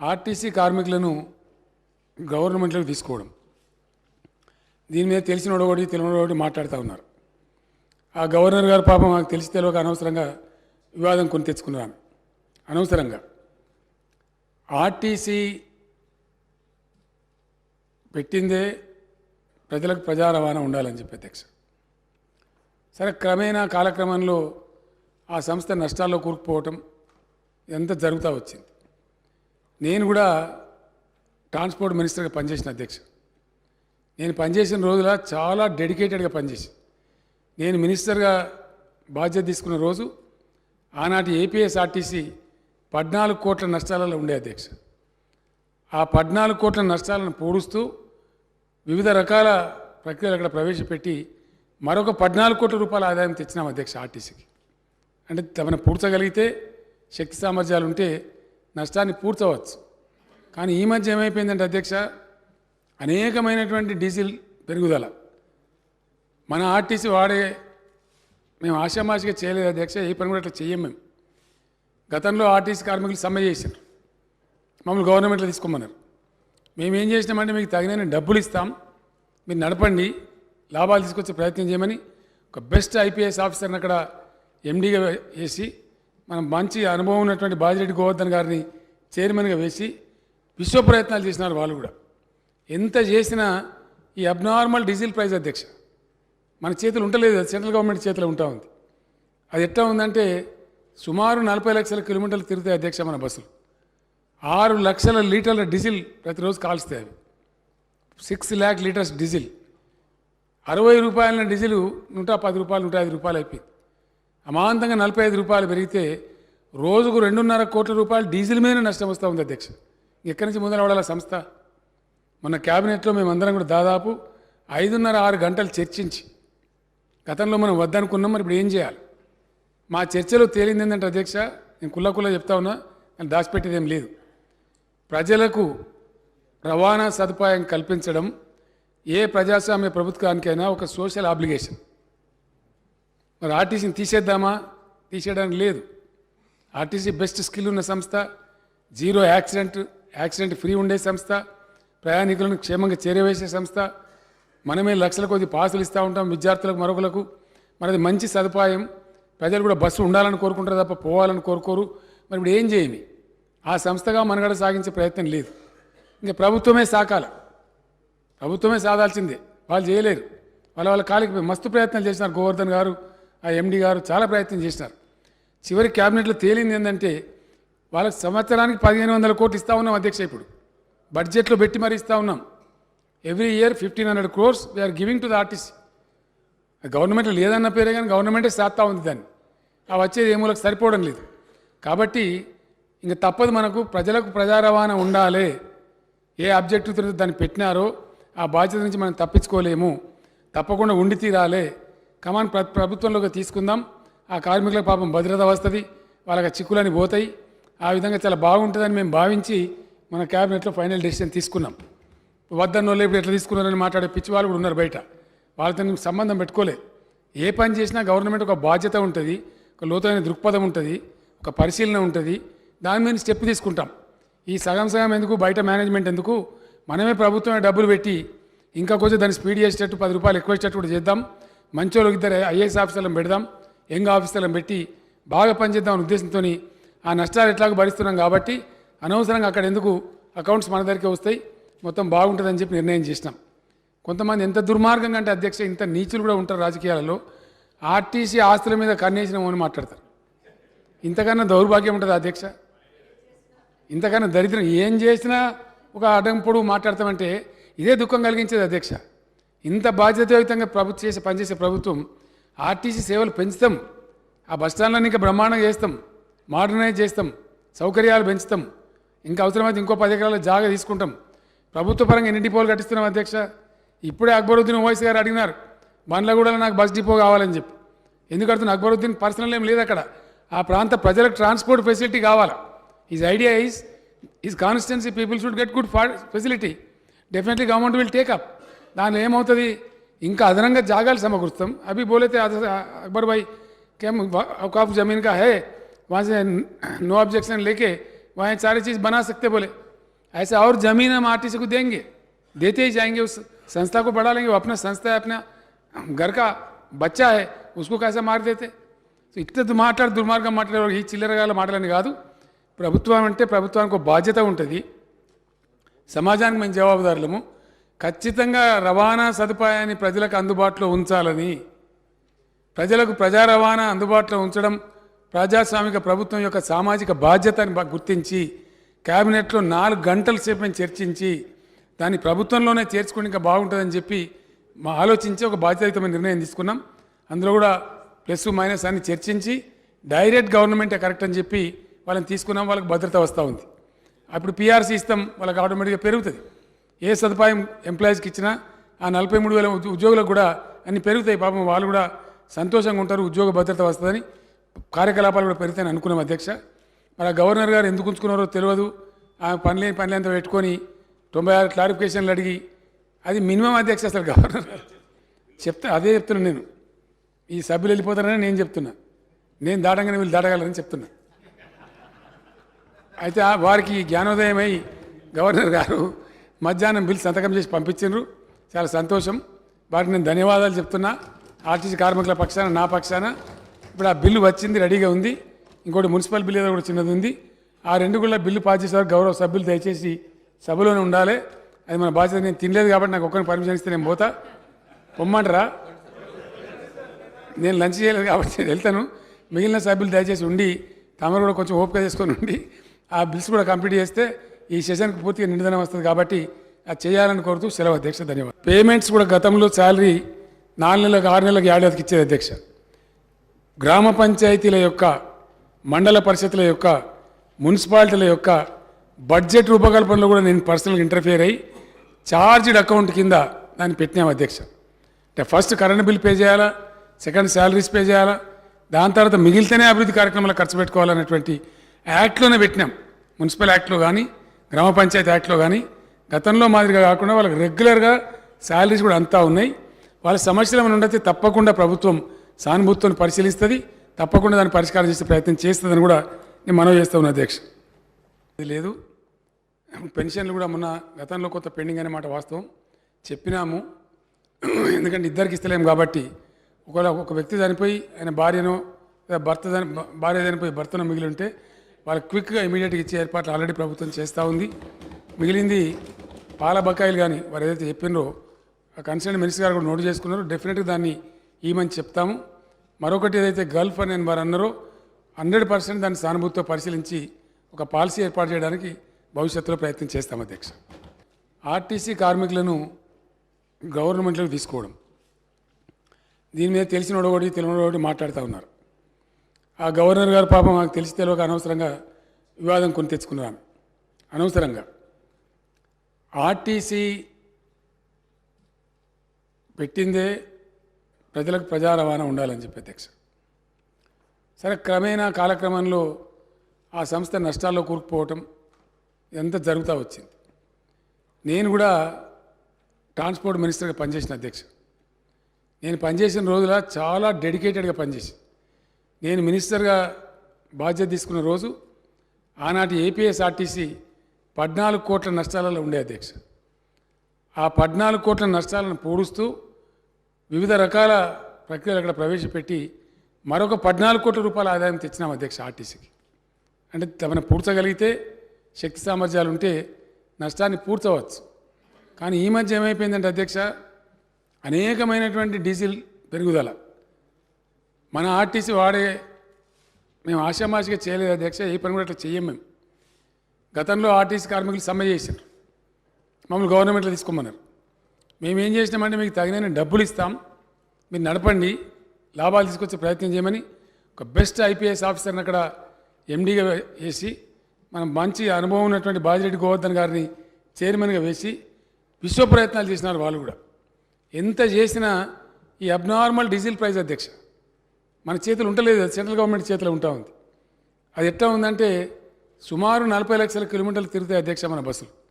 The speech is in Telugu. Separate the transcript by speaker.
Speaker 1: ఆర్టీసీ కార్మికులను గవర్నమెంట్లోకి తీసుకోవడం. దీని మీద తెలిసిన ఒకటి తెలియని ఒకటి మాట్లాడుతూ ఉన్నారు. ఆ గవర్నర్ గారు పాపం మాకు తెలిసి తెలియక అనవసరంగా వివాదం కొని తెచ్చుకున్నారు అనవసరంగా. ఆర్టీసీ పెట్టిందే ప్రజలకు ప్రజా రవాణా ఉండాలని చెప్పి అధ్యక్ష. సరే క్రమేణా కాలక్రమంలో ఆ సంస్థ నష్టాల్లో కూరుకుపోవటం ఎంత జరుగుతూ వచ్చింది? నేను కూడా ట్రాన్స్పోర్ట్ మినిస్టర్గా పనిచేసిన అధ్యక్ష. నేను పనిచేసిన రోజుల చాలా డెడికేటెడ్గా పనిచేసి నేను మినిస్టర్గా బాధ్యత తీసుకున్న రోజు ఆనాటి ఏపీఎస్ఆర్టీసీ పద్నాలుగు కోట్ల నష్టాలలో ఉండే అధ్యక్ష. ఆ పద్నాలుగు కోట్ల నష్టాలను పూడుస్తూ వివిధ రకాల ప్రక్రియలు అక్కడ ప్రవేశపెట్టి మరొక పద్నాలుగు కోట్ల రూపాయల ఆదాయం తెచ్చినాం అధ్యక్ష ఆర్టీసీకి. అంటే తమను పూడ్చగలిగితే శక్తి సామర్థ్యాలు ఉంటే నష్టాన్ని పూడ్చవచ్చు. కానీ ఈ మధ్య ఏమైపోయిందంటే అధ్యక్ష అనేకమైనటువంటి డీజిల్ పెరుగుదల. మన ఆర్టీసీ వాడే మేము ఆశామాషిగా చేయలేదు అధ్యక్ష ఏ పని కూడా అట్లా మేము. గతంలో ఆర్టీసీ కార్మికులు సమ్మె చేశారు. మమ్మల్ని గవర్నమెంట్లో తీసుకోమన్నారు. మేము ఏం చేసినామంటే మీకు తగిన డబ్బులు ఇస్తాం మీరు నడపండి లాభాలు తీసుకొచ్చే ప్రయత్నం చేయమని ఒక బెస్ట్ ఐపీఎస్ ఆఫీసర్ని అక్కడ ఎండీగా వేసి మనం మంచి అనుభవం ఉన్నటువంటి బాజిరెడ్డి గోవర్ధన్ గారిని చైర్మన్గా వేసి విశ్వ ప్రయత్నాలు చేసినారు వాళ్ళు కూడా. ఎంత చేసినా ఈ అబ్నార్మల్ డీజిల్ ప్రైజ్ అధ్యక్ష మన చేతులు ఉండలేదు అది సెంట్రల్ గవర్నమెంట్ చేతిలో ఉంటా ఉంది. అది ఎట్లా ఉందంటే సుమారు నలభై లక్షల కిలోమీటర్లు తిరుగుతాయి అధ్యక్ష మన బస్సులు. ఆరు లక్షల లీటర్ల డీజిల్ ప్రతిరోజు కాల్స్తాయి అవి. Six lakh litres diesel. అరవై రూపాయల డీజిల్ నూట పది రూపాయలు నూట ఐదు రూపాయలు అయిపోయింది. అమాంతంగా నలభై ఐదు రూపాయలు పెరిగితే రోజుకు రెండున్నర కోట్ల రూపాయలు డీజిల్ మీద నష్టం వస్తూ ఉంది అధ్యక్ష. ఎక్కడి నుంచి ముందర సంస్థ? మొన్న క్యాబినెట్లో మేమందరం కూడా దాదాపు ఐదున్నర ఆరు గంటలు చర్చించి గతంలో మనం వద్దనుకున్నాం మరి ఇప్పుడు ఏం చేయాలి? మా చర్చలో తేలింది ఏంటంటే అధ్యక్ష నేను కుల్ల కుల్ల చెప్తా ఉన్నా నేను దాచిపెట్టేదేం లేదు. ప్రజలకు రవాణా సదుపాయం కల్పించడం ఏ ప్రజాస్వామ్య ప్రభుత్వానికైనా ఒక సోషల్ ఆబ్లిగేషన్ మరి ఆర్టీసీని తీసేద్దామా? తీసేయడానికి లేదు. ఆర్టీసీ బెస్ట్ స్కిల్ ఉన్న సంస్థ జీరో యాక్సిడెంట్ యాక్సిడెంట్ ఫ్రీ ఉండే సంస్థ ప్రయాణికులను క్షేమంగా చేరవేసే సంస్థ. మనమే లక్షల కొద్ది పాసులు ఇస్తూ ఉంటాం విద్యార్థులకు మరొకలకు. మనది మంచి సదుపాయం. ప్రజలు కూడా బస్సు ఉండాలని కోరుకుంటారు తప్ప పోవాలని కోరుకోరు. మరి ఇప్పుడు ఏం చేయమి ఆ సంస్థగా మనగడ సాగించే ప్రయత్నం లేదు. ఇంకా ప్రభుత్వమే సాకాల. ప్రభుత్వమే సాధాల్సిందే వాళ్ళు చేయలేరు. వాళ్ళ వాళ్ళ కాలికి మస్తు ప్రయత్నాలు చేసినారు గోవర్ధన్ గారు. ఆ ఎండి గారు చాలా ప్రయత్నం చేసినారు. చివరి క్యాబినెట్లో తేలింది ఏంటంటే వాళ్ళకి సంవత్సరానికి పదిహేను వందల కోట్లు ఇస్తూ ఉన్నాం అధ్యక్ష ఇప్పుడు. బడ్జెట్లో పెట్టి మరీ ఇస్తా ఉన్నాం. Every year fifteen hundred crores we are giving to the artist government లేదన్న పేరే కానీ గవర్నమెంటే చేస్తూ ఉంది దాన్ని. ఆ వచ్చేది ఏమూలకు సరిపోవడం లేదు. కాబట్టి ఇంకా తప్పదు మనకు ప్రజలకు ప్రజా రవాణా ఉండాలి. ఏ అబ్జెక్టివ్ దాన్ని పెట్టినారో ఆ బాధ్యత నుంచి మనం తప్పించుకోలేము. తప్పకుండా ఉండి తీరాలి. కమాన్ ప్ర ప్రభుత్వంలోకి తీసుకుందాం. ఆ కార్మికుల పాపం భద్రత వస్తుంది వాళ్ళకి చిక్కులని పోతాయి. ఆ విధంగా చాలా బాగుంటుందని మేము భావించి మన క్యాబినెట్లో ఫైనల్ డెసిషన్ తీసుకున్నాం. వద్దన్న వాళ్ళు ఇప్పుడు ఎట్లా తీసుకున్నారని మాట్లాడే పిచ్చి వాళ్ళు కూడా ఉన్నారు బయట. వాళ్ళతో సంబంధం పెట్టుకోలేదు ఏ పని చేసినా గవర్నమెంట్ ఒక బాధ్యత ఉంటుంది ఒక లోతైన దృక్పథం ఉంటుంది ఒక పరిశీలన ఉంటుంది. దాని మీద స్టెప్ తీసుకుంటాం. ఈ సగం సగం ఎందుకు బయట మేనేజ్మెంట్ ఎందుకు? మనమే ప్రభుత్వమే డబ్బులు పెట్టి ఇంకా కొంచెం దాన్ని స్పీడ్ చేసేటట్టు పది రూపాయలు ఎక్కువ ఇచ్చేటట్టు కూడా చేద్దాం. మంచోళ్ళకి ఇద్దరు ఐఏఎస్ ఆఫీసర్లను పెడదాం యంగ్ ఆఫీసర్లను పెట్టి బాగా పనిచేద్దామనే ఉద్దేశంతో ఆ నష్టాలు ఎట్లాగో భరిస్తున్నాం కాబట్టి అనవసరంగా అక్కడ ఎందుకు అకౌంట్స్ మన దగ్గరికి వస్తాయి మొత్తం బాగుంటుందని చెప్పి నిర్ణయం చేసినాం. కొంతమంది ఎంత దుర్మార్గంగా అంటే అధ్యక్ష ఇంత నీచులు కూడా ఉంటారు రాజకీయాలలో ఆర్టీసీ ఆస్తుల మీద కన్నేసినామని మాట్లాడతారు. ఇంతకన్నా దౌర్భాగ్యం ఉంటుంది అధ్యక్ష? ఇంతకన్నా దరిద్రం ఏం చేసినా ఒక అడంపుడు మాట్లాడతామంటే ఇదే దుఃఖం కలిగించేది అధ్యక్ష. ఇంత బాధ్యతాయుతంగా ప్రభుత్వం చేసే పనిచేసే ప్రభుత్వం ఆర్టీసీ సేవలు పెంచుతాం. ఆ బస్ స్టాండ్లను ఇంకా బ్రహ్మాండంగా చేస్తాం. మోడర్నైజ్ చేస్తాం. సౌకర్యాలు పెంచుతాం. ఇంకా అవసరమైతే ఇంకో పది ఎకరాల జాగా తీసుకుంటాం. ప్రభుత్వ పరంగా ఎన్ని డిపోలు కట్టిస్తున్నాం అధ్యక్ష? ఇప్పుడే అక్బరుద్దీన్ ఓవైసీ గారు అడిగినారు బండ్లగూడలో నాకు బస్ డిపో కావాలని చెప్పి. ఎందుకు అడుగుతున్నా? అక్బరుద్దీన్ పర్సనల్ ఏం లేదు అక్కడ. ఆ ప్రాంత ప్రజలకు ట్రాన్స్పోర్ట్ ఫెసిలిటీ కావాలి? Is idea is is constituency people should get good facility definitely government will take up దానిలో ఏమవుతుంది ఇంకా అదనంగా జాగాలు సమకూరుస్తాం అవి బోలేతే अकबर भाई क्या औकाफ ज़मीन का है वहाँ से नो ऑब्जेक्शन लेके वहाँ सारी चीज़ बना सकते बोले ऐसा और जमीन हम आरटीसी को देंगे देते ही जाएंगे उस संस्था को बढ़ा लेंगे वो अपना संस्था है अपना घर का बच्चा है उसको कैसे मार देते సో ఇట్లా మాట్లాడు దుర్మార్గం మాట్లాడే ఈ చిల్లరగాల మాటలని కాదు ప్రభుత్వం అంటే ప్రభుత్వానికి ఒక బాధ్యత ఉంటుంది సమాజానికి మేము జవాబుదారులము ఖచ్చితంగా రవాణా సదుపాయాన్ని ప్రజలకు అందుబాటులో ఉంచాలని ప్రజలకు ప్రజా రవాణా అందుబాటులో ఉంచడం ప్రజాస్వామిక ప్రభుత్వం యొక్క సామాజిక బాధ్యతని గుర్తించి క్యాబినెట్లో నాలుగు గంటల సేపు మేము చర్చించి దాన్ని ప్రభుత్వంలోనే చేర్చుకుని ఇంకా బాగుంటుందని చెప్పి మా ఆలోచించి ఒక బాధ్యతయుతమైన నిర్ణయం తీసుకున్నాం. అందులో కూడా ప్లస్ మైనస్ అని చర్చించి డైరెక్ట్ గవర్నమెంటే కరెక్ట్ అని చెప్పి వాళ్ళని తీసుకున్నాం. వాళ్ళకి భద్రత వస్తూ ఉంది. అప్పుడు పీఆర్సీ ఇస్తాం. వాళ్ళకి ఆటోమేటిక్గా పెరుగుతుంది. ఏ సదుపాయం ఎంప్లాయీస్కి ఇచ్చినా ఆ నలభై మూడు వేల ఉద్యోగులకు కూడా అన్ని పెరుగుతాయి. పాపం వాళ్ళు కూడా సంతోషంగా ఉంటారు. ఉద్యోగ భద్రత వస్తుందని కార్యకలాపాలు కూడా పెరుగుతాయని అనుకున్నాం అధ్యక్ష. మరి ఆ గవర్నర్ గారు ఎందుకు ఉంచుకున్నారో తెలియదు. ఆ పనిలేని పనులంతా పెట్టుకొని తొంభై ఆరు క్లారిఫికేషన్లు అడిగి అది మినిమం అధ్యక్ష అసలు గవర్నర్ గారు. చెప్తా అదే చెప్తున్నాను నేను. ఈ సభ్యులు వెళ్ళిపోతారని నేను చెప్తున్నా. నేను దాటంగానే వీళ్ళు దాటగలరని చెప్తున్నా. అయితే ఆ వారికి జ్ఞానోదయమై గవర్నర్ గారు మధ్యాహ్నం బిల్ సంతకం చేసి పంపించిండ్రు. చాలా సంతోషం. వారికి నేను ధన్యవాదాలు చెప్తున్నా. ఆర్టీసీ కార్మికుల పక్షాన నా పక్షాన ఇప్పుడు ఆ బిల్లు వచ్చింది రెడీగా ఉంది. ఇంకోటి మున్సిపల్ బిల్ ఏదో కూడా చిన్నది ఉంది. ఆ రెండు కూడా బిల్లు పాస్ చేసేవారు గౌరవ సభ్యులు దయచేసి సభలోనే ఉండాలి. అది మన బాధ్యత. నేను తినలేదు కాబట్టి నాకు ఒక్కరిని పర్మిషన్ ఇస్తే నేను పోతా. పొమ్మంటారా? నేను లంచ్ చేయలేదు కాబట్టి నేను వెళ్తాను. మిగిలిన సభ్యులు దయచేసి ఉండి తమరు కూడా కొంచెం ఓపిక చేసుకొని ఉండి ఆ బిల్స్ కూడా కంప్లీట్ చేస్తే ఈ సెషన్కి పూర్తిగా నిండుదనం వస్తుంది కాబట్టి అది చేయాలని కోరుతూ సెలవు అధ్యక్ష ధన్యవాదాలు. పేమెంట్స్ కూడా గతంలో శాలరీ నాలుగు నెలలకు ఆరు నెలలకు ఏడాదికి ఇచ్చేది అధ్యక్ష. గ్రామ పంచాయతీల యొక్క మండల పరిషత్ల యొక్క మున్సిపాలిటీల యొక్క బడ్జెట్ రూపకల్పనలో కూడా నేను పర్సనల్గా ఇంటర్ఫియర్ అయ్యి చార్జ్డ్ అకౌంట్ కింద దాన్ని పెట్టినాం అధ్యక్ష. అంటే ఫస్ట్ కరెంట్ బిల్ పే చేయాలా? సెకండ్ శాలరీస్ పే చేయాలా? దాని తర్వాత మిగిలితేనే అభివృద్ధి కార్యక్రమాలు ఖర్చు పెట్టుకోవాలనేటువంటి యాక్ట్లోనే పెట్టినాం. మున్సిపల్ యాక్ట్లో కానీ గ్రామ పంచాయతీ యాక్ట్లో కానీ గతంలో మాదిరిగా కాకుండా వాళ్ళకి రెగ్యులర్గా శాలరీస్ కూడా అంతా ఉన్నాయి. వాళ్ళ సమస్యలు ఏమైనా ఉండతే తప్పకుండా ప్రభుత్వం సానుభూతితో పరిశీలిస్తుంది తప్పకుండా దాన్ని పరిష్కారం చేసే ప్రయత్నం చేస్తుందని కూడా నేను మనవి చేస్తా ఉన్నా అధ్యక్ష. ఇది లేదు. పెన్షన్లు కూడా మొన్న గతంలో కొంత పెండింగ్ అనే మాట వాస్తవం. చెప్పినాము. ఎందుకంటే ఇద్దరికి ఇస్తలేము కాబట్టి ఒకవేళ ఒక వ్యక్తి చనిపోయి ఆయన భార్యను భర్త చని భార్య చనిపోయి భర్తను మిగిలి ఉంటే వాళ్ళకి క్విక్గా ఇమీడియట్గా ఇచ్చే ఏర్పాట్లు ఆల్రెడీ ప్రభుత్వం చేస్తూ ఉంది. మిగిలింది పాల బకాయిలు కానీ వారు ఏదైతే చెప్పినో ఆ కన్సర్న్ మినిస్టర్ గారు కూడా నోట్ చేసుకున్నారు. డెఫినెట్గా దాన్ని ఈమని చెప్తాము. మరొకటి ఏదైతే గల్ఫ్ అని వారు అన్నారో హండ్రెడ్ పర్సెంట్ దాన్ని సానుభూతితో పరిశీలించి ఒక పాలసీ ఏర్పాటు చేయడానికి భవిష్యత్తులో ప్రయత్నం చేస్తాం అధ్యక్ష. ఆర్టీసీ కార్మికులను గవర్నమెంట్లోకి తీసుకోవడం. దీని మీద తెలిసిన ఒకటి తెలియని ఒకటి మాట్లాడుతూ ఉన్నారు. ఆ గవర్నర్ గారు పాపం మాకు తెలిసి తెలియక అనవసరంగా వివాదం కొని తెచ్చుకున్నాను. అనవసరంగా. ఆర్టీసీ పెట్టిందే ప్రజలకు ప్రజా రవాణా ఉండాలని చెప్పి అధ్యక్ష. సరే క్రమేణా కాలక్రమంలో ఆ సంస్థ నష్టాల్లో కూరుకుపోవటం ఇదంతా జరుగుతూ వచ్చింది. నేను కూడా ట్రాన్స్పోర్ట్ మినిస్టర్గా పనిచేసిన అధ్యక్ష. నేను పనిచేసిన రోజుల చాలా డెడికేటెడ్గా పనిచేసి నేను మినిస్టర్గా బాధ్యత తీసుకున్న రోజు ఆనాటి ఏపీఎస్ఆర్టీసీ పద్నాలుగు కోట్ల నష్టాలలో ఉండే అధ్యక్ష. ఆ పద్నాలుగు కోట్ల నష్టాలను పూడుస్తూ వివిధ రకాల ప్రక్రియలు అక్కడ ప్రవేశపెట్టి మరొక పద్నాలుగు కోట్ల రూపాయల ఆదాయం తెచ్చినాం అధ్యక్ష ఆర్టీసీకి. అంటే తమను పూడ్చగలిగితే శక్తి సామర్థ్యాలు ఉంటే నష్టాన్ని పూడ్చవచ్చు. కానీ ఈ మధ్య ఏమైపోయిందంటే అధ్యక్ష అనేకమైనటువంటి డీజిల్ పెరుగుదల. మన ఆర్టీసీ వాడే మేము ఆశామాషిగా చేయలేదు అధ్యక్ష ఏ పని కూడా అట్లా చెయ్యం మేము. గతంలో ఆర్టీసీ కార్మికులు సమ్మె చేశారు మమ్మల్ని గవర్నమెంట్లో తీసుకోమన్నారు. మేము ఏం చేసినామంటే మీకు తగిన డబ్బులు ఇస్తాం మీరు నడపండి లాభాలు తీసుకొచ్చే ప్రయత్నం చేయమని ఒక బెస్ట్ ఐపీఎస్ ఆఫీసర్ని అక్కడ ఎండీగా వేసి మనం మంచి అనుభవం ఉన్నటువంటి బాజిరెడ్డి గోవర్ధన్ గారిని చైర్మన్గా వేసి విశ్వ ప్రయత్నాలు చేసినారు వాళ్ళు కూడా. ఎంత చేసినా ఈ అబ్నార్మల్ డీజిల్ ప్రైస్ అధ్యక్ష. మన చేతులు ఉండలేదు సెంట్రల్ గవర్నమెంట్ చేతిలో ఉంటా ఉంది. అది ఎట్లా ఉందంటే సుమారు నలభై లక్షల కిలోమీటర్లు తిరుగుతాయి అధ్యక్ష మన బస్సులు.